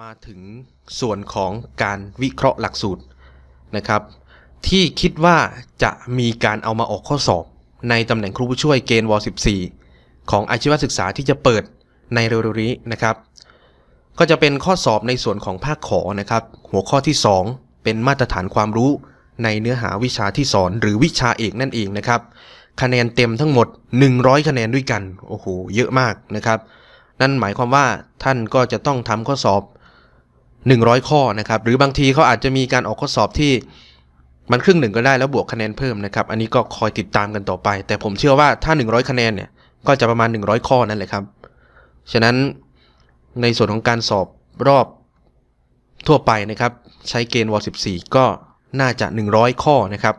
มาถึงส่วนของการวิเคราะห์หลักสูตรนะครับ ที่คิดว่าจะมีการเอามาออกข้อสอบ ในตำแหน่งครูผู้ช่วยเกณฑ์ว14 ของอาชีวศึกษาที่จะเปิดในเร็วๆนี้นะครับ ก็จะเป็นข้อสอบในส่วนของภาคขอนะครับ หัวข้อที่ 2 เป็นมาตรฐานความรู้ในเนื้อหาวิชาที่สอนหรือวิชาเอกนั่นเองนะครับ คะแนนเต็มทั้งหมด 100 คะแนนด้วยกันโอ้โหเยอะมากนะครับนั่นหมายความว่าท่านก็จะต้องทำข้อสอบ 100 ข้อนะครับ หรือบางทีเขาอาจจะมีการออกข้อสอบที่มันครึ่งหนึ่งก็ได้แล้วบวกคะแนนเพิ่มนะครับ อันนี้ก็คอยติดตามกันต่อไป แต่ผมเชื่อว่าถ้า 100 คะแนนเนี่ย ก็จะประมาณ 100 ข้อนั่นแหละครับ ฉะนั้นในส่วนของการสอบรอบทั่วไปนะครับ ใช้เกณฑ์ว14 ก็น่าจะ 100 ข้อนะครับ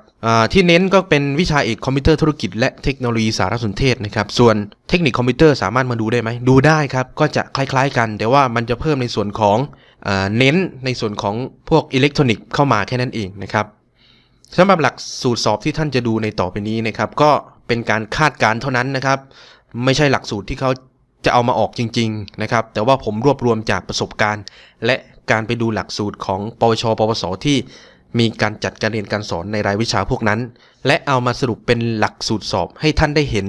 ที่เน้นก็เป็นวิชาเอกคอมพิวเตอร์ธุรกิจและเทคโนโลยีสารสนเทศนะครับ ส่วนเทคนิคคอมพิวเตอร์สามารถมาดูได้ไหม ดูได้ครับ ก็จะคล้ายๆกัน แต่ว่ามันจะเพิ่มในส่วนของ เน้นในส่วนของพวกอิเล็กทรอนิกส์เข้ามาแค่นั้นเองนะครับสำหรับหลักสูตรสอบที่ท่านจะดูในต่อไปนี้นะครับ ก็เป็นการคาดการณ์เท่านั้นนะครับ ไม่ใช่หลักสูตรที่เขาจะเอามาออกจริง ๆ นะครับ แต่ว่าผมรวบรวมจากประสบการณ์ และการไปดูหลักสูตรของปวช ปวส ที่มีการจัดการเรียนการสอนในรายวิชาพวกนั้น และเอามาสรุปเป็นหลักสูตรสอบให้ท่านได้เห็น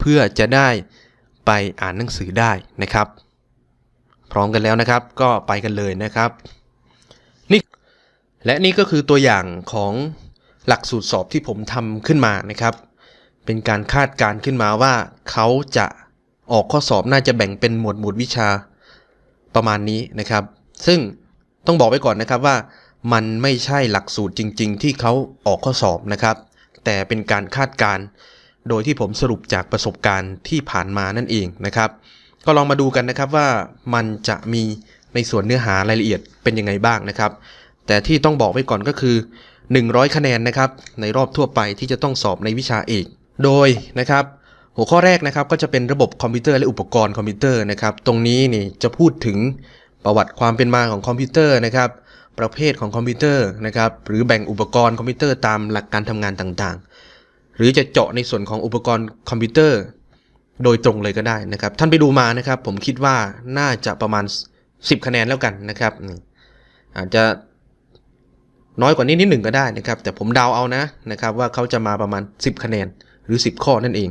เพื่อจะได้ไปอ่านหนังสือได้นะครับ พร้อมกันแล้วนะครับ ก็ไปกันเลยนะครับนี่และนี่ก็คือตัวอย่างของหลักสูตรสอบที่ผมทำขึ้นมานะครับ เป็นการคาดการขึ้นมาว่าเขาจะออกข้อสอบน่าจะแบ่งเป็นหมวดหมู่วิชาประมาณนี้นะครับ ซึ่งต้องบอกไว้ก่อนนะครับว่ามันไม่ใช่หลักสูตรจริง ๆ ที่เขาออกข้อสอบนะครับ แต่เป็นการคาดการ โดยที่ผมสรุปจากประสบการณ์ที่ผ่านมานั่นเองนะครับ ก็ลองมาดูกันนะครับว่ามันจะมีในส่วนเนื้อหารายละเอียดเป็นยังไงบ้างนะครับ แต่ที่ต้องบอกไว้ก่อนก็คือ 100 คะแนนนะครับในรอบทั่วไปที่จะต้องสอบในวิชาเอก โดยนะครับหัวข้อแรกนะครับก็จะเป็นระบบคอมพิวเตอร์และอุปกรณ์คอมพิวเตอร์นะครับ ตรงนี้นี่จะพูดถึงประวัติความเป็นมาของคอมพิวเตอร์นะครับ ประเภทของคอมพิวเตอร์นะครับ หรือแบ่งอุปกรณ์คอมพิวเตอร์ตามหลักการทำงานต่างๆ หรือจะเจาะในส่วนของอุปกรณ์คอมพิวเตอร์ โดยตรงเลยก็ได้นะครับ ท่านไปดูมานะครับ ผมคิดว่าน่าจะประมาณ 10 คะแนนแล้วกันนะครับ อาจจะน้อยกว่านี้นิดหนึ่งก็ได้นะครับ แต่ผมเดาเอานะนะครับ ว่าเขาจะมาประมาณ 10 คะแนนหรือ 10 ข้อนั่นเอง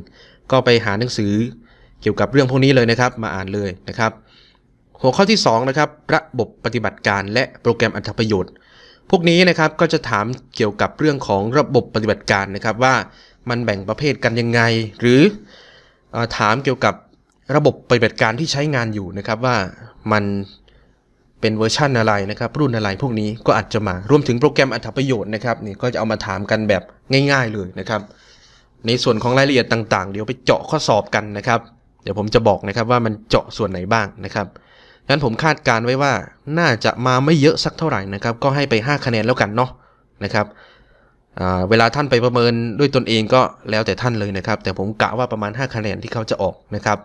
ก็ไปหาหนังสือเกี่ยวกับเรื่องพวกนี้เลยนะครับ มาอ่านเลยนะครับ หัวข้อที่2นะครับระบบปฏิบัติการและโปรแกรมอัตประโยชน์ พวกนี้นะครับก็จะถามเกี่ยวกับเรื่องของระบบปฏิบัติการนะครับว่ามันแบ่งประเภทกันยังไง หรือ ถามเกี่ยวกับระบบปฏิบัติการที่ใช้งานอยู่นะครับว่ามันเป็นเวอร์ชันอะไรนะครับ รุ่นอะไรพวกนี้ก็อาจจะมารวมถึงโปรแกรมอัตประโยชน์นะครับนี่ก็จะเอามาถามกันแบบง่าย ๆเลยนะครับ ในส่วนของรายละเอียดต่างๆ เดี๋ยวไปเจาะข้อสอบกันนะครับ เดี๋ยวผมจะบอกนะครับว่ามันเจาะส่วนไหนบ้างนะครับงั้นผมคาดการไว้ว่าน่าจะมาไม่เยอะสักเท่าไหร่นะครับ ก็ให้ไป 5 คะแนนแล้วกันเนาะนะครับ เวลาท่านไปประเมินด้วยตนเองก็แล้วแต่ท่านเลยนะครับ แต่ผมกะว่าประมาณ 5 คะแนนที่เขาจะออกนะครับ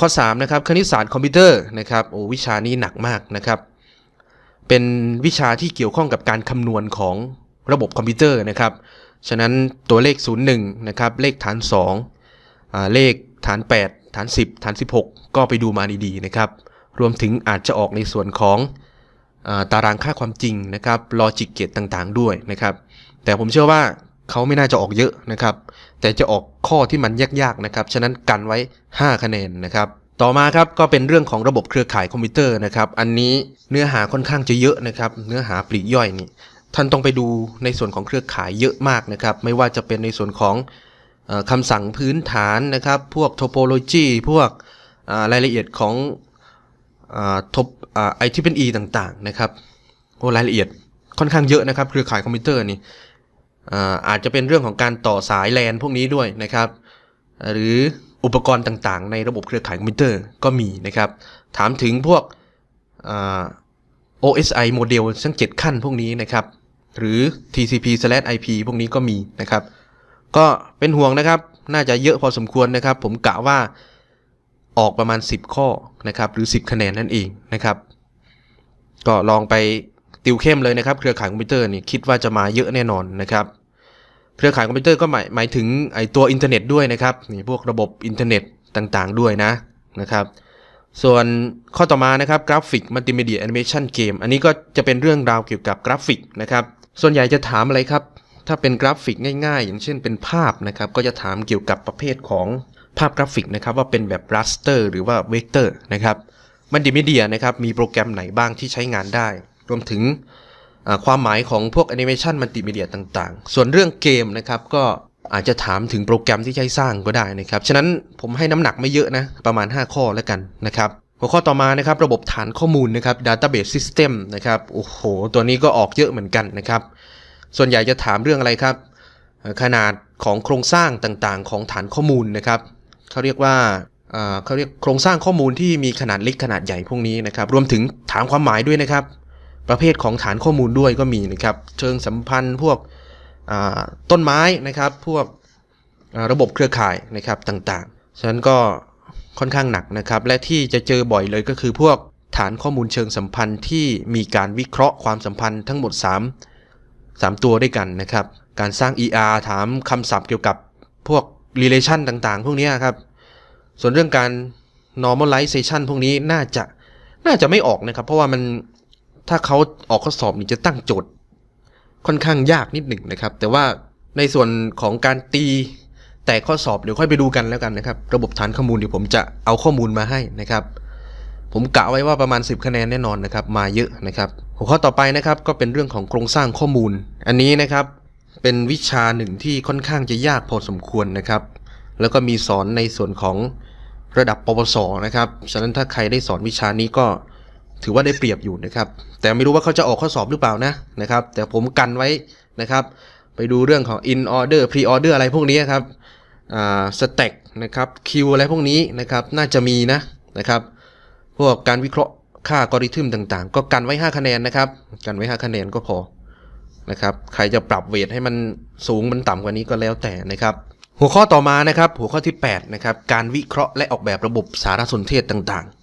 ข้อ3นะครับคณิตศาสตร์คอมพิวเตอร์นะครับโอ้วิชานี้หนักมากนะครับ เป็นวิชาที่เกี่ยวข้องกับการคำนวณของระบบคอมพิวเตอร์นะครับ ฉะนั้นตัวเลข 01นะครับเลขฐาน2อ่าเลขฐาน 8 ฐาน 10 ฐาน 16 ก็ไปดูมาดีๆนะครับ รวมถึงอาจจะออกในส่วนของอาตารางค่าความจริงนะครับลอจิกเกตต่างๆ ด้วยนะครับ แต่ผมเชื่อว่าเขาไม่น่าจะออกเยอะนะครับ แต่จะออกข้อที่มันยากๆนะครับ ฉะนั้นกันไว้ 5 คะแนนนะครับ ต่อมาครับก็เป็นเรื่องของระบบเครือข่ายคอมพิวเตอร์นะครับ อันนี้เนื้อหาค่อนข้างจะเยอะนะครับ เนื้อหาปลีกย่อยนี่ ท่านต้องไปดูในส่วนของเครือข่ายเยอะมากนะครับ ไม่ว่าจะเป็นในส่วนของออคำสั่งพื้นฐานนะครับ พวก topology พวกรายละเอียดของทบไอที่เป็น e ต่างๆนะครับโอ้รายละเอียดค่อนข้างเยอะนะครับ เครือข่ายคอมพิวเตอร์นี่ อาจจะเป็นเรื่องของการต่อสายแลนพวกนี้ด้วยนะครับ หรืออุปกรณ์ต่างๆ ในระบบเครือข่ายคอมพิวเตอร์ก็มีนะครับ ถามถึงพวก OSI โมเดลทั้ง 7 ขั้นพวกนี้นะครับ หรือ TCP/IP พวกนี้ก็มีนะครับ ก็เป็นห่วงนะครับ น่าจะเยอะพอสมควรนะครับ ผมกะว่าออกประมาณ 10 ข้อนะครับ หรือ 10 คะแนนนั่นเองนะครับ ก็ลองไป ติวเข้มเลยนะครับ เครือข่ายคอมพิวเตอร์นี่คิดว่าจะมาเยอะแน่นอนนะครับ เครือข่ายคอมพิวเตอร์ก็หมายหมายถึงไอตัวอินเทอร์เน็ตด้วยนะครับนี่พวกระบบอินเทอร์เน็ตต่างๆ ด้วยนะนะครับ ส่วนข้อต่อมานะครับกราฟิกมัลติมีเดียแอนิเมชันเกมอันนี้ก็จะเป็นเรื่องราวเกี่ยวกับกราฟิกนะครับส่วนใหญ่จะถามอะไรครับ ถ้าเป็นกราฟิกง่ายๆ อย่างเช่นเป็นภาพนะครับ ก็จะถามเกี่ยวกับประเภทของภาพกราฟิกนะครับ ว่าเป็นแบบ raster หรือว่า vector นะครับมัลติมีเดียนะครับมีโปรแกรมไหนบ้างที่ใช้งานได้ วมถึงความหมายของพวกแอนิเมชันมัลติมีเดียต่างๆ ส่วนเรื่องเกมนะครับก็อาจจะถามถึงโปรแกรมที่ใช้สร้างก็ได้นะครับ ฉะนั้นผมให้น้ำหนักไม่เยอะนะ ประมาณ 5 ข้อแล้วกันนะครับ หัวข้อต่อมานะครับ ระบบฐานข้อมูลนะครับ database system นะครับ โอ้โห ตัวนี้ก็ออกเยอะเหมือนกันนะครับ ส่วนใหญ่จะถามเรื่องอะไรครับ ขนาดของโครงสร้างต่างๆ ของฐานข้อมูลนะครับ เขาเรียกว่าเขาเรียกโครงสร้างข้อมูลที่มีขนาดเล็กขนาดใหญ่พวกนี้นะครับ รวมถึงถามความหมายด้วยนะครับ ประเภทของฐานข้อมูลด้วยก็มีนะครับ เชิงสัมพันธ์พวกต้นไม้นะครับ พวกระบบเครือข่ายนะครับต่างๆ ฉะนั้นก็ค่อนข้างหนักนะครับ และที่จะเจอบ่อยเลยก็คือพวกฐานข้อมูลเชิงสัมพันธ์ที่มีการวิเคราะห์ความสัมพันธ์ทั้งหมด 3 3 ตัวด้วยกันนะครับ การสร้าง ER ถามคำศัพท์เกี่ยวกับพวก relation ต่างๆ พวกนี้ครับ ส่วนเรื่องการ normalization พวกนี้น่าจะน่าจะไม่ออกนะครับ เพราะว่ามัน ถ้าเขาออกข้อสอบนี่จะตั้งโจทย์ ค่อนข้างยากนิดหนึ่งนะครับ แต่ว่าในส่วนของการตีแต่ข้อสอบเดี๋ยวค่อยไปดูกันแล้วกันนะครับ ระบบฐานข้อมูลเดี๋ยวผมจะเอาข้อมูลมาให้นะครับ ผมกะไว้ว่าประมาณ 10 คะแนนแน่นอนนะครับ มาเยอะนะครับ หัวข้อต่อไปนะครับก็เป็นเรื่องของโครงสร้างข้อมูล อันนี้นะครับเป็นวิชาหนึ่งที่ค่อนข้างจะยากพอสมควรนะครับ แล้วก็มีสอนในส่วนของระดับปวสนะครับฉะนั้นถ้าใครได้สอนวิชานี้ก็ ถือว่าได้เปรียบอยู่นะครับ แต่ไม่รู้ว่าเขาจะออกข้อสอบหรือเปล่านะนะครับ แต่ผมกันไว้นะครับ ไปดูเรื่องของ in order pre order อะไรพวกนี้ครับอ่า stack นะครับ queue อะไรพวกนี้นะครับน่าจะมีนะนะครับ พวกการวิเคราะห์ค่าอัลกอริทึมต่างๆ ก็กันไว้ 5 คะแนนนะครับ กันไว้ 5 คะแนนก็พอนะครับใครจะปรับเวทให้มันสูงมันต่ำกว่านี้ก็แล้วแต่นะครับหัวข้อต่อมานะครับ หัวข้อที่ 8 นะครับ การวิเคราะห์และออกแบบระบบสารสนเทศต่างๆ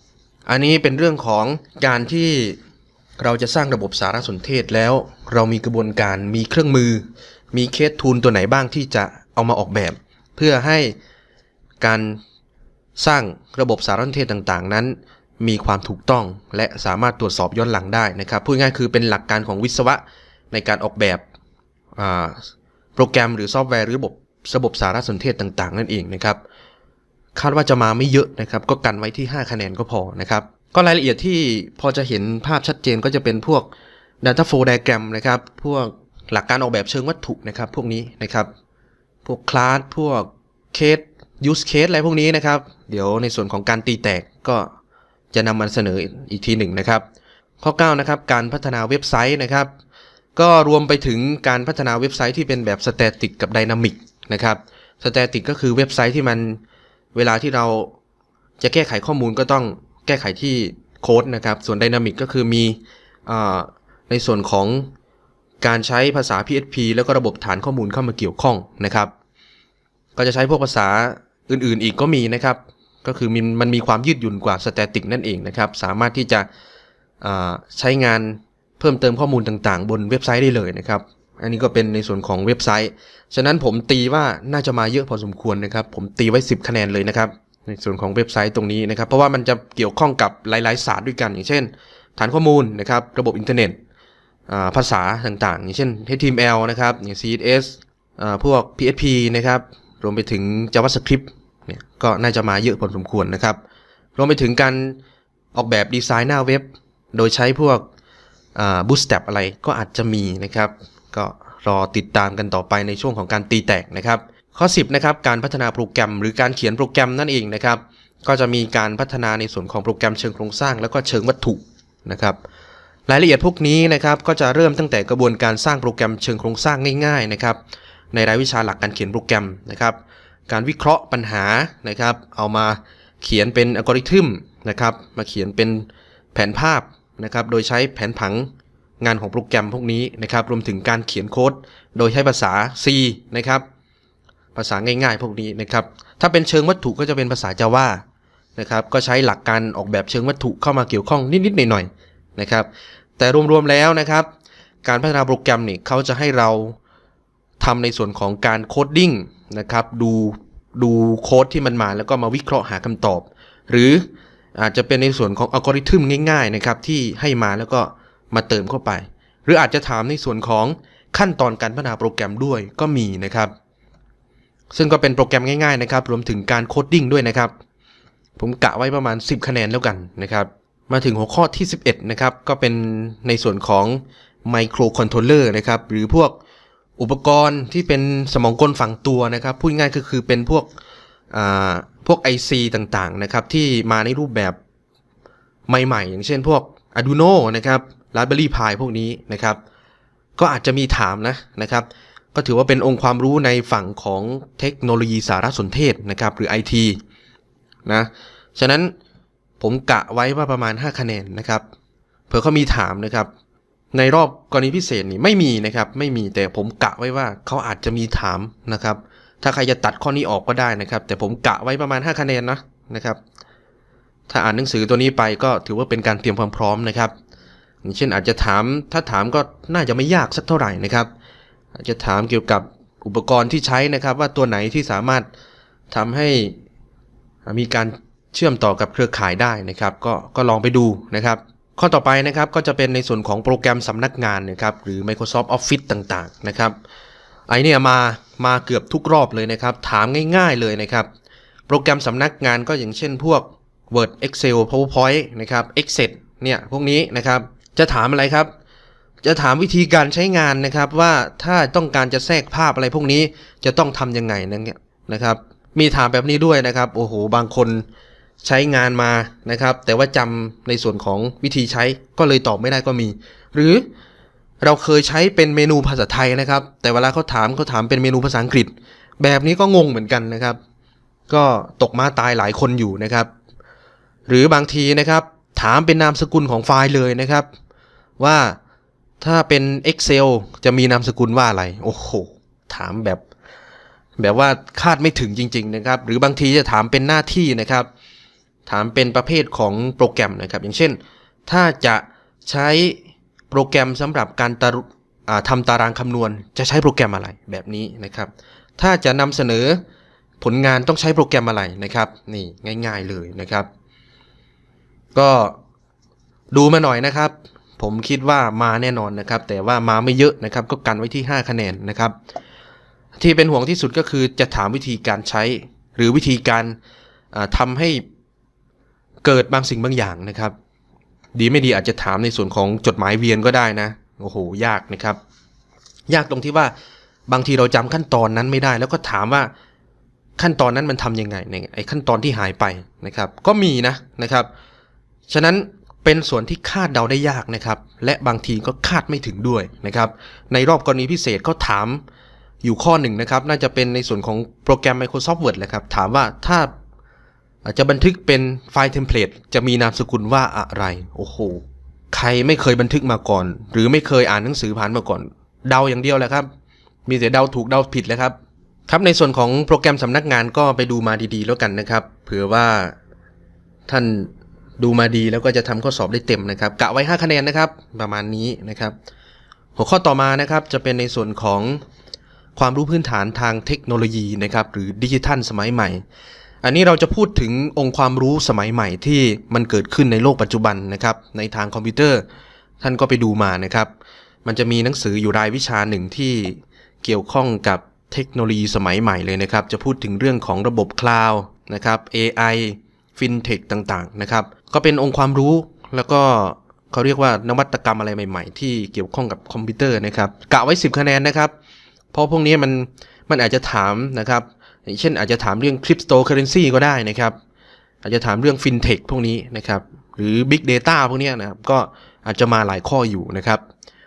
อันนี้เป็นเรื่องของการที่เราจะสร้างระบบสารสนเทศแล้ว เรามีกระบวนการมีเครื่องมือ มีเคสทูลตัวไหนบ้างที่จะเอามาออกแบบ เพื่อให้การสร้างระบบสารสนเทศต่างๆ นั้น มีความถูกต้องและสามารถตรวจสอบย้อนหลังได้นะครับพูดง่ายคือเป็นหลักการของวิศวะในการออกแบบโปรแกรมหรือซอฟต์แวร์หรือระบบระบบสารสนเทศต่างๆ นั่นเองนะครับ คาดว่าจะมาไม่เยอะนะครับ ก็กันไว้ที่ 5 คะแนนก็พอนะครับ ก็รายละเอียดที่พอจะเห็นภาพชัดเจนก็จะเป็นพวก Data Flow Diagram นะครับ พวกหลักการออกแบบเชิงวัตถุนะครับ พวกนี้นะครับ พวกคลาสพวกเคส use case อะไรพวกนี้นะครับ เดี๋ยวในส่วนของการตีแตกก็จะนำมาเสนออีกทีหนึ่งนะครับ ข้อ9นะครับการพัฒนาเว็บไซต์นะครับ ก็รวมไปถึงการพัฒนาเว็บไซต์ที่เป็นแบบ static กับ dynamic นะครับ static ก็คือเว็บไซต์ที่มัน เวลาที่เราจะแก้ไขข้อมูลก็ต้องแก้ไขที่โค้ดนะครับ ส่วน dynamic ก็คือมีอในส่วนของการใช้ภาษา PHP แล้วก็ระบบฐานข้อมูลเข้ามาเกี่ยวข้องนะครับ ก็จะใช้พวกภาษาอื่นๆ อีกก็มีนะครับ ก็คือมันมันมีความยืดหยุ่นกว่า static นั่นเองนะครับ สามารถที่จะใช้งานเพิ่มเติมข้อมูลต่างๆ บนเว็บไซต์ได้เลยนะครับ อันนี้ก็เป็นในส่วนของเว็บไซต์ ฉะนั้นผมตีว่าน่าจะมาเยอะพอสมควรนะครับ ผมตีไว้ 10 คะแนนเลยนะครับ ในส่วนของเว็บไซต์ตรงนี้นะครับ เพราะว่ามันจะเกี่ยวข้องกับหลาย ๆ ศาสตร์ด้วยกัน อย่างเช่น ฐานข้อมูลนะครับ ระบบอินเทอร์เน็ตภาษาต่าง ๆ อย่างเช่น HTML นะครับอย่าง CSS พวก PHP นะครับ รวมไปถึง JavaScript เนี่ยก็น่าจะมาเยอะพอสมควรนะครับ รวมไปถึงการออกแบบดีไซน์หน้าเว็บ โดยใช้พวก Bootstrap อะไรก็อาจจะมีนะครับ ก็รอติดตามกันต่อไปในช่วงของการตีแตกนะครับ ข้อ 10นะครับการพัฒนาโปรแกรมหรือการเขียนโปรแกรมนั่นเองนะครับ ก็จะมีการพัฒนาในส่วนของโปรแกรมเชิงโครงสร้าง แล้วก็เชิงวัตถุนะครับรายละเอียดพวกนี้นะครับก็จะเริ่มตั้งแต่กระบวนการสร้างโปรแกรมเชิงโครงสร้างง่ายๆนะครับในรายวิชาหลักการเขียนโปรแกรมนะครับ การวิเคราะห์ปัญหานะครับ เอามาเขียนเป็นอัลกอริทึมนะครับ มาเขียนเป็นแผนภาพนะครับ โดยใช้แผนผัง งานของโปรแกรมพวกนี้นะครับ รวมถึงการเขียนโค้ด โดยใช้ภาษา C นะครับ ภาษาง่ายๆ พวกนี้นะครับ ถ้าเป็นเชิงวัตถุก็จะเป็นภาษา Java นะครับ ก็ใช้หลักการออกแบบเชิงวัตถุเข้ามาเกี่ยวข้องนิดๆหน่อยๆนะครับ แต่รวมๆแล้วนะครับ การพัฒนาโปรแกรมเนี่ยเขาจะให้เราทำในส่วนของการโคดดิ้งนะครับ ดูดูโค้ดที่มันมาแล้วก็มาวิเคราะห์หาคำตอบ หรืออาจจะเป็นในส่วนของอัลกอริทึมง่ายๆนะครับที่ให้มาแล้วก็ มาเติมเข้าไป หรืออาจจะถามในส่วนของขั้นตอนการพัฒนาโปรแกรมด้วยก็มีนะครับ ซึ่งก็เป็นโปรแกรมง่ายๆนะครับ รวมถึงการโคดดิ้งด้วยนะครับ ผมกะไว้ประมาณ 10 คะแนนแล้วกันนะครับ มาถึงหัวข้อที่ 11 นะครับ ก็เป็นในส่วนของไมโครคอนโทรลเลอร์นะครับ หรือพวกอุปกรณ์ที่เป็นสมองกลฝังตัวนะครับ พูดง่ายก็คือเป็นพวกอ่าพวก IC ต่างๆนะครับ ที่มาในรูปแบบใหม่ๆ อย่างเช่นพวก Arduino นะครับ Raspberry Pi พวกนี้นะครับ ก็อาจจะมีถามนะนะครับ ก็ถือว่าเป็นองค์ความรู้ในฝั่งของเทคโนโลยีสารสนเทศนะครับ หรือ IT นะ ฉะนั้นผมกะไว้ว่าประมาณ 5 คะแนนนะครับเผื่อเขามีถามนะครับ ในรอบกรณีพิเศษนี่ไม่มีนะครับ ไม่มีแต่ผมกะไว้ว่าเขาอาจจะมีถามนะครับ ถ้าใครจะตัดข้อนี้ออกก็ได้นะครับ แต่ผมกะไว้ประมาณ 5 คะแนนนะนะครับ ถ้าอ่านหนังสือตัวนี้ไปก็ถือว่าเป็นการเตรียมความพร้อมนะครับ เช่นอาจจะถามถ้าถามก็น่าจะไม่ยากสักเท่าไหร่นะครับ อาจจะถามเกี่ยวกับอุปกรณ์ที่ใช้นะครับ ว่าตัวไหนที่สามารถทำให้มีการเชื่อมต่อกับเครือข่ายได้นะครับ ก็ก็ลองไปดูนะครับ ข้อต่อไปนะครับก็จะเป็นในส่วนของโปรแกรมสำนักงานนะครับ หรือ Microsoft Office ต่างๆนะครับไอเนี่ยมามาเกือบทุกรอบเลยนะครับ ถามง่ายๆเลยนะครับ โปรแกรมสำนักงานก็อย่างเช่นพวก Word Excel PowerPoint นะครับ Excel เนี่ยพวกนี้นะครับ จะถามอะไรครับ จะถามวิธีการใช้งานนะครับว่าถ้าต้องการจะแทรกภาพอะไรพวกนี้จะต้องทำยังไงนั่นเนี่ยนะครับ มีถามแบบนี้ด้วยนะครับ โอ้โห บางคนใช้งานมานะครับ แต่ว่าจำในส่วนของวิธีใช้ก็เลยตอบไม่ได้ก็มี หรือเราเคยใช้เป็นเมนูภาษาไทยนะครับ แต่เวลาเขาถามเขาถามเป็นเมนูภาษาอังกฤษ แบบนี้ก็งงเหมือนกันนะครับ ก็ตกมาตายหลายคนอยู่นะครับ หรือบางทีนะครับ ถามเป็นนามสกุลของไฟล์เลยนะครับ ว่าถ้าเป็น Excel จะมีนามสกุลว่าอะไร โอ้โห ถามแบบ แบบว่าคาดไม่ถึงจริง ๆ นะครับ หรือบางทีจะถามเป็นหน้าที่นะครับ ถามเป็นประเภทของโปรแกรมนะครับ อย่างเช่น ถ้าจะใช้โปรแกรมสำหรับการตาทำตารางคำนวณ จะใช้โปรแกรมอะไรแบบนี้นะครับ ถ้าจะนำเสนอผลงานต้องใช้โปรแกรมอะไรนะครับ นี่ง่าย ๆเลยนะครับ ก็ดูมาหน่อยนะครับ ผมคิดว่ามาแน่นอนนะครับ แต่ว่ามาไม่เยอะนะครับ ก็กันไว้ที่ 5 คะแนนนะครับ ที่เป็นห่วงที่สุดก็คือจะถามวิธีการใช้ หรือวิธีการอ่าทำให้เกิดบางสิ่งบางอย่างนะครับ ดีไม่ดีอาจจะถามในส่วนของจดหมายเวียนก็ได้นะโอ้โหยากนะครับ ยากตรงที่ว่าบางทีเราจำขั้นตอนนั้นไม่ได้ แล้วก็ถามว่าขั้นตอนนั้นมันทำยังไงเนี่ยไอ้ขั้นตอนที่หายไปนะครับ ก็มีนะนะครับ ฉะนั้นเป็นส่วนที่คาดเดาได้ยากนะครับ และบางทีก็คาดไม่ถึงด้วยนะครับ ในรอบกรณีพิเศษเขาถามอยู่ข้อหนึ่งนะครับ น่าจะเป็นในส่วนของโปรแกรม Microsoft Word แหละครับ ถามว่าถ้าอาจจะบันทึกเป็นไฟล์เทมเพลตจะมีนามสกุลว่าอะไร โอ้โห ใครไม่เคยบันทึกมาก่อน หรือไม่เคยอ่านหนังสือผ่านมาก่อน เดาอย่างเดียวแหละครับ มีแต่เดาถูกเดาผิดเลยครับ ครับในส่วนของโปรแกรมสำนักงานก็ไปดูมาดีๆ แล้วกันนะครับ เผื่อว่าท่าน ดูมาดีแล้วก็จะทำข้อสอบได้เต็มนะครับกะไว้ 5 คะแนนนะครับ ประมาณนี้นะครับ หัวข้อต่อมานะครับจะเป็นในส่วนของความรู้พื้นฐานทางเทคโนโลยีนะครับหรือดิจิทัลสมัยใหม่ อันนี้เราจะพูดถึงองค์ความรู้สมัยใหม่ที่มันเกิดขึ้นในโลกปัจจุบันนะครับ ในทางคอมพิวเตอร์ ท่านก็ไปดูมานะครับ มันจะมีหนังสืออยู่รายวิชาหนึ่งที่เกี่ยวข้องกับเทคโนโลยีสมัยใหม่เลยนะครับ จะพูดถึงเรื่องของระบบคลาวด์นะครับ AI ฟินเทคต่างๆนะครับ ก็เป็นองค์ความรู้แล้วก็เขาเรียกว่านวัตกรรมอะไรใหม่ ๆ ที่เกี่ยวข้องกับคอมพิวเตอร์นะครับกะไว้ 10 คะแนนนะครับ เพราะพวกนี้มันมันอาจจะถามนะครับเช่นอาจจะถามเรื่องคริปโตเคอเรนซีก็ได้นะครับ อาจจะถามเรื่องฟินเทคพวกนี้นะครับหรือ Big Data พวกนี้นะครับ ก็อาจจะมาหลายข้ออยู่นะครับ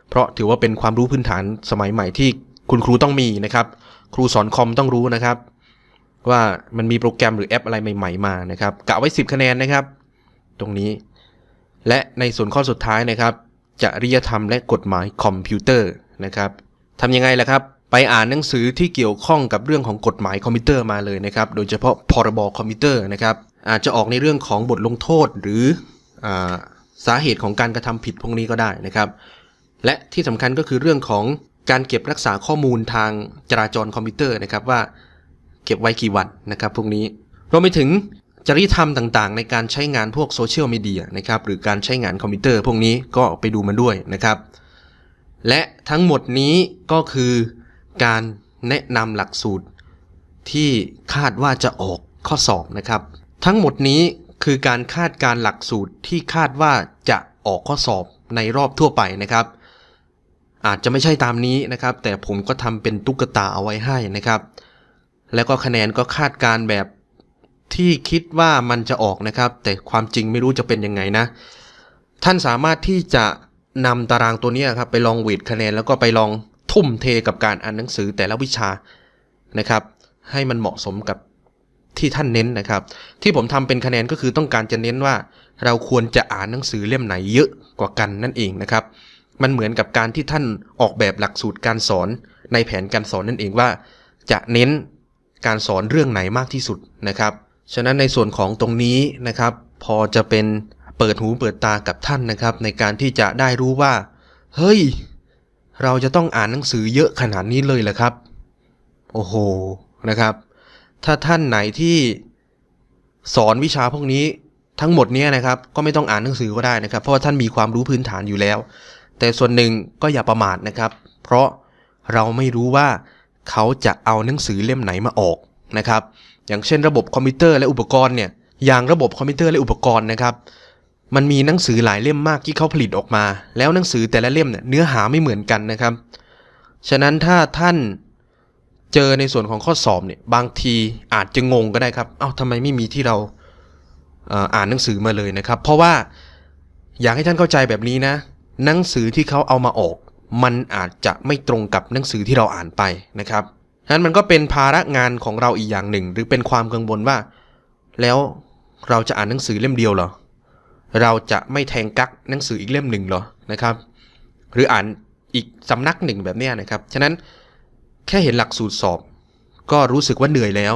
เพราะถือว่าเป็นความรู้พื้นฐานสมัยใหม่ที่คุณครูต้องมีนะครับ ครูสอนคอมต้องรู้นะครับ ว่ามันมีโปรแกรมหรือแอปอะไรใหม่ ๆ มานะครับกะไว้ 10 คะแนนนะครับ ตรงนี้ และในส่วนข้อสุดท้ายนะครับจริยธรรมและกฎหมายคอมพิวเตอร์นะครับทำยังไงล่ะครับ ไปอ่านหนังสือที่เกี่ยวข้องกับเรื่องของกฎหมายคอมพิวเตอร์มาเลยนะครับ โดยเฉพาะพรบคอมพิวเตอร์นะครับอาจจะออกในเรื่องของบทลงโทษหรืออสาเหตุของการกระทำผิดพวกนี้ก็ได้นะครับ และที่สำคัญก็คือเรื่องของการเก็บรักษาข้อมูลทางจราจรคอมพิวเตอร์นะครับว่า เก็บไว้กี่วันนะครับพวกนี้รวมไปถึงจริยธรรมต่างๆ ในการใช้งานพวกโซเชียลมีเดียนะครับหรือการใช้งานคอมพิวเตอร์พวกนี้ก็ไปดูมันด้วยนะครับ และทั้งหมดนี้ก็คือการแนะนำหลักสูตร ที่คาดว่าจะออกข้อสอบนะครับ ทั้งหมดนี้คือการคาดการหลักสูตรที่คาดว่าจะออกข้อสอบในรอบทั่วไปนะครับ อาจจะไม่ใช่ตามนี้นะครับ แต่ผมก็ทำเป็นตุ๊กตาเอาไว้ให้นะครับ แล้วก็คะแนนก็คาดการ์แบบที่คิดว่ามันจะออกนะครับ แต่ความจริงไม่รู้จะเป็นยังไงนะ ท่านสามารถที่จะนำตารางตัวนี้ครับไปลองเวทคะแนนแล้วก็ไปลองทุ่มเทกับการอ่านหนังสือแต่ละวิชานะครับ ให้มันเหมาะสมกับที่ท่านเน้นนะครับ ที่ผมทำเป็นคะแนนก็คือต้องการจะเน้นว่า เราควรจะอ่านหนังสือเล่มไหนเยอะกว่ากันนั่นเองนะครับ มันเหมือนกับการที่ท่านออกแบบหลักสูตรการสอนในแผนการสอนนั่นเองว่า จะเน้น การสอนเรื่องไหนมากที่สุดนะครับ ฉะนั้นในส่วนของตรงนี้นะครับ พอจะเป็นเปิดหูเปิดตากับท่านนะครับ ในการที่จะได้รู้ว่า เฮ้ย เราจะต้องอ่านหนังสือเยอะขนาดนี้เลยเหรอครับ โอ้โหนะครับ ถ้าท่านไหนที่สอนวิชาพวกนี้ทั้งหมดเนี้ยนะครับ ก็ไม่ต้องอ่านหนังสือก็ได้นะครับ เพราะว่าท่านมีความรู้พื้นฐานอยู่แล้ว แต่ส่วนหนึ่งก็อย่าประมาทนะครับ เพราะเราไม่รู้ว่า เขาจะเอาหนังสือเล่มไหนมาออกนะครับ อย่างเช่นระบบคอมพิวเตอร์และอุปกรณ์เนี่ยอย่างระบบคอมพิวเตอร์และอุปกรณ์นะครับมันมีหนังสือหลายเล่มมากที่เขาผลิตออกมา แล้วหนังสือแต่ละเล่มเนี่ยเนื้อหาไม่เหมือนกันนะครับ ฉะนั้นถ้าท่านเจอในส่วนของข้อสอบเนี่ยบางทีอาจจะงงก็ได้ครับ เอ้าทำไมไม่มีที่เราเอ่ออ่านหนังสือมาเลยนะครับ เพราะว่าอยากให้ท่านเข้าใจแบบนี้นะ หนังสือที่เขาเอามาออก มันอาจจะไม่ตรงกับหนังสือที่เราอ่านไปนะครับฉะนั้นมันก็เป็นภาระงานของเราอีกอย่างหนึ่ง หรือเป็นความกังวลว่า แล้วเราจะอ่านหนังสือเล่มเดียวเหรอ เราจะไม่แทงกักหนังสืออีกเล่มหนึ่งเหรอนะครับ หรืออ่านอีกสำนักหนึ่งแบบนี้นะครับ ฉะนั้นแค่เห็นหลักสูตรสอบ ก็รู้สึกว่าเหนื่อยแล้ว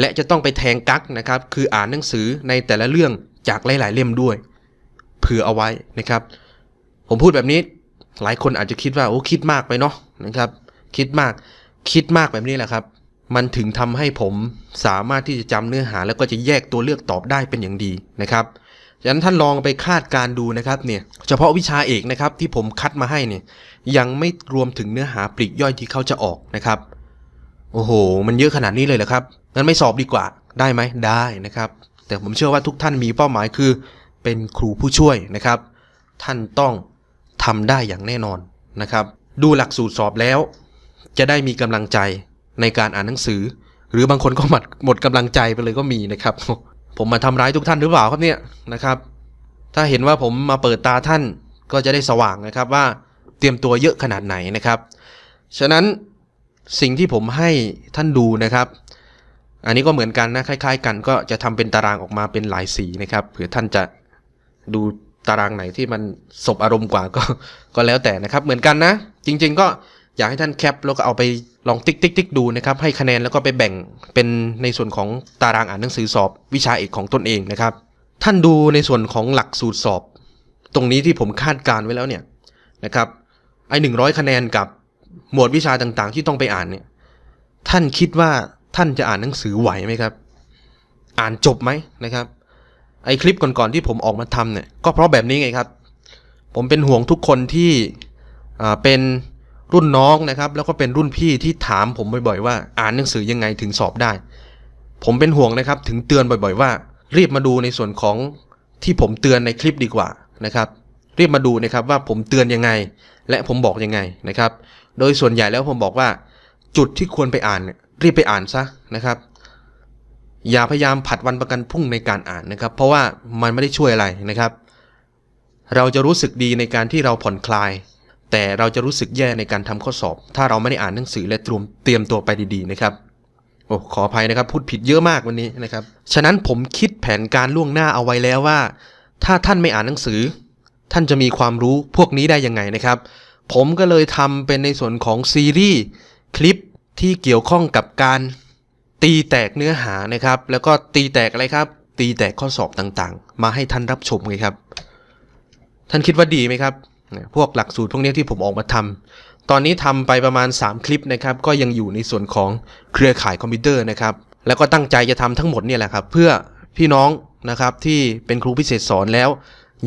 และจะต้องไปแทงกักนะครับ คืออ่านหนังสือในแต่ละเรื่องจากหลาย ๆ เล่มด้วย เผื่อเอาไว้นะครับ ผมพูดแบบนี้ หลายคนอาจจะคิดว่าโอ้คิดมากไปเนาะนะครับ คิดมากคิดมากแบบนี้แหละครับ มันถึงทำให้ผมสามารถที่จะจำเนื้อหา แล้วก็จะแยกตัวเลือกตอบได้เป็นอย่างดีนะครับฉะนั้นท่านลองไปคาดการดูนะครับเนี่ยเฉพาะวิชาเอกนะครับที่ผมคัดมาให้เนี่ยยังไม่รวมถึงเนื้อหาปลีกย่อยที่เขาจะออกนะครับโอ้โห มันเยอะขนาดนี้เลยเหรอครับงั้นไม่สอบดีกว่าได้ไหมได้นะครับ แต่ผมเชื่อว่าทุกท่านมีเป้าหมายคือ เป็นครูผู้ช่วยนะครับ ท่านต้อง ทำได้อย่างแน่นอนนะครับ ดูหลักสูตรสอบแล้ว จะได้มีกำลังใจในการอ่านหนังสือ หรือบางคนก็หมดหมดกำลังใจไปเลยก็มีนะครับ ผมมาทำร้ายทุกท่านหรือเปล่าครับเนี่ยนะครับ ถ้าเห็นว่าผมมาเปิดตาท่านก็จะได้สว่างนะครับว่าเตรียมตัวเยอะขนาดไหนนะครับ ฉะนั้นสิ่งที่ผมให้ท่านดูนะครับ อันนี้ก็เหมือนกันนะคล้าย ๆ กันก็จะทำเป็นตารางออกมาเป็นหลายสีนะครับเผื่อท่านจะดู ตารางไหนที่มันสบอารมณ์กว่าก็ก็แล้วแต่นะครับ เหมือนกันนะ จริง ๆ ก็อยากให้ท่านแคปแล้วก็เอาไปลองติ๊กติ๊กติ๊กดูนะครับ ให้คะแนนแล้วก็ไปแบ่งเป็นในส่วนของตารางอ่านหนังสือสอบวิชาเอกของตนเองนะครับ ท่านดูในส่วนของหลักสูตรสอบ ตรงนี้ที่ผมคาดการไว้แล้วเนี่ยนะครับไอ้หนึ่งร้อยคะแนนกับหมวดวิชาต่างๆ ที่ต้องไปอ่านเนี่ย ท่านคิดว่าท่านจะอ่านหนังสือไหวไหมครับ อ่านจบไหมนะครับ ไอคลิปก่อนๆที่ผมออกมาทำเนี่ยก็เพราะแบบนี้ไงครับ ผมเป็นห่วงทุกคนที่เป็นรุ่นน้องนะครับ แล้วก็เป็นรุ่นพี่ที่ถามผมบ่อยๆว่า อ่านหนังสือยังไงถึงสอบได้ ผมเป็นห่วงนะครับ ถึงเตือนบ่อยๆว่า รีบมาดูในส่วนของที่ผมเตือนในคลิปดีกว่านะครับรีบมาดูนะครับว่าผมเตือนยังไง และผมบอกยังไงนะครับ โดยส่วนใหญ่แล้วผมบอกว่า จุดที่ควรไปอ่านเนี่ยรีบไปอ่านซะนะครับ อย่าพยายามผัดวันประกันพรุ่งในการอ่านนะครับ เพราะว่ามันไม่ได้ช่วยอะไรนะครับ เราจะรู้สึกดีในการที่เราผ่อนคลาย แต่เราจะรู้สึกแย่ในการทำข้อสอบ ถ้าเราไม่ได้อ่านหนังสือและเตรียมเตรียมตัวไปดีๆนะครับโอ้ขออภัยนะครับ พูดผิดเยอะมากวันนี้นะครับ ฉะนั้นผมคิดแผนการล่วงหน้าเอาไว้แล้วว่า ถ้าท่านไม่อ่านหนังสือ ท่านจะมีความรู้พวกนี้ได้ยังไงนะครับ ผมก็เลยทำเป็นในส่วนของซีรีส์คลิปที่เกี่ยวข้องกับการ ตีแตกเนื้อหานะครับ แล้วก็ตีแตกอะไรครับ ตีแตกข้อสอบต่างๆ มาให้ท่านรับชมไงครับ ท่านคิดว่าดีไหมครับ พวกหลักสูตรพวกนี้ที่ผมออกมาทำตอนนี้ทำไปประมาณ 3 คลิปนะครับ ก็ยังอยู่ในส่วนของเครือข่ายคอมพิวเตอร์นะครับ แล้วก็ตั้งใจจะทำทั้งหมดเนี่ยแหละครับ เพื่อพี่น้องนะครับที่เป็นครูพิเศษสอนแล้ว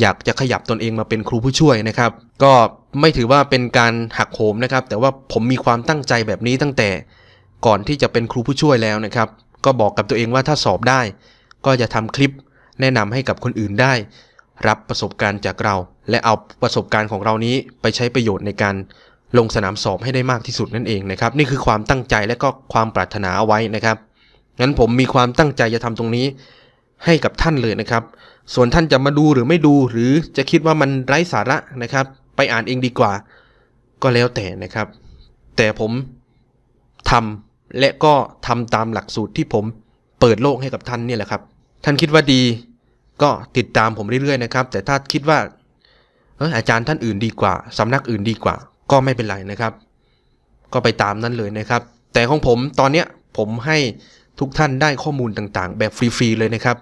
อยากจะขยับตนเองมาเป็นครูผู้ช่วยนะครับ ก็ไม่ถือว่าเป็นการหักโหมนะครับ แต่ว่าผมมีความตั้งใจแบบนี้ตั้งแต่ ก่อนที่จะเป็นครูผู้ช่วยแล้วนะครับ ก็บอกกับตัวเองว่าถ้าสอบได้ ก็จะทำคลิปแนะนำให้กับคนอื่นได้ รับประสบการณ์จากเรา และเอาประสบการณ์ของเรานี้ไปใช้ประโยชน์ในการลงสนามสอบให้ได้มากที่สุดนั่นเองนะครับ นี่คือความตั้งใจและก็ความปรารถนาเอาไว้นะครับงั้นผมมีความตั้งใจจะทำตรงนี้ให้กับท่านเลยนะครับ ส่วนท่านจะมาดูหรือไม่ดูหรือจะคิดว่ามันไร้สาระนะครับ ไปอ่านเองดีกว่า ก็แล้วแต่นะครับ แต่ผมทำ และก็ทำตามหลักสูตรที่ผมเปิดโลกให้กับท่านเนี่ยแหละครับ ท่านคิดว่าดีก็ติดตามผมเรื่อยๆนะครับ แต่ถ้าคิดว่าอออาจารย์ท่านอื่นดีกว่าสำนักอื่นดีกว่า ก็ไม่เป็นไรนะครับ ก็ไปตามนั้นเลยนะครับ แต่ของผมตอนเนี้ยผมให้ทุกท่านได้ข้อมูลต่างๆ แบบฟรีๆเลยนะครับ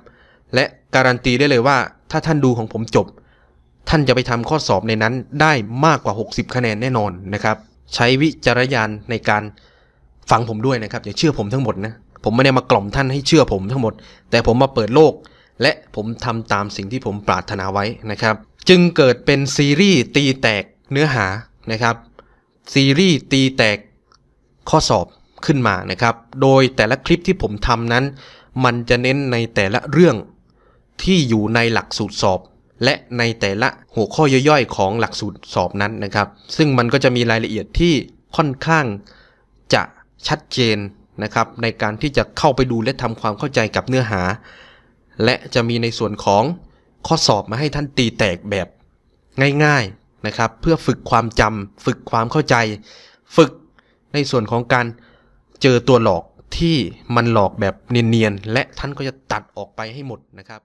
และการันตีได้เลยว่า ถ้าท่านดูของผมจบ ท่านจะไปทำข้อสอบในนั้นได้มากกว่า 60 คะแนนแน่นอนนะครับ ใช้วิจารณญาณในการ ฟังผมด้วยนะครับอย่าเชื่อผมทั้งหมดนะผมไม่ได้มากล่อมท่านให้เชื่อผมทั้งหมด แต่ผมมาเปิดโลก และผมทำตามสิ่งที่ผมปรารถนาไว้นะครับ จึงเกิดเป็นซีรีส์ตีแตกเนื้อหานะครับ ซีรีส์ตีแตกข้อสอบขึ้นมานะครับ โดยแต่ละคลิปที่ผมทำนั้น มันจะเน้นในแต่ละเรื่องที่อยู่ในหลักสูตรสอบ และในแต่ละหัวข้อย่อยๆ ของหลักสูตรสอบนั้นนะครับ ซึ่งมันก็จะมีรายละเอียดที่ค่อนข้างจะ ชัดเจนนะครับในการที่จะเข้าไปดูและทำความเข้าใจกับเนื้อหา และจะมีในส่วนของข้อสอบมาให้ท่านตีแตกแบบง่ายๆนะครับเพื่อฝึกความจำฝึกความเข้าใจ ฝึกในส่วนของการเจอตัวหลอกที่มันหลอกแบบเนียนๆและท่านก็จะตัดออกไปให้หมดนะครับ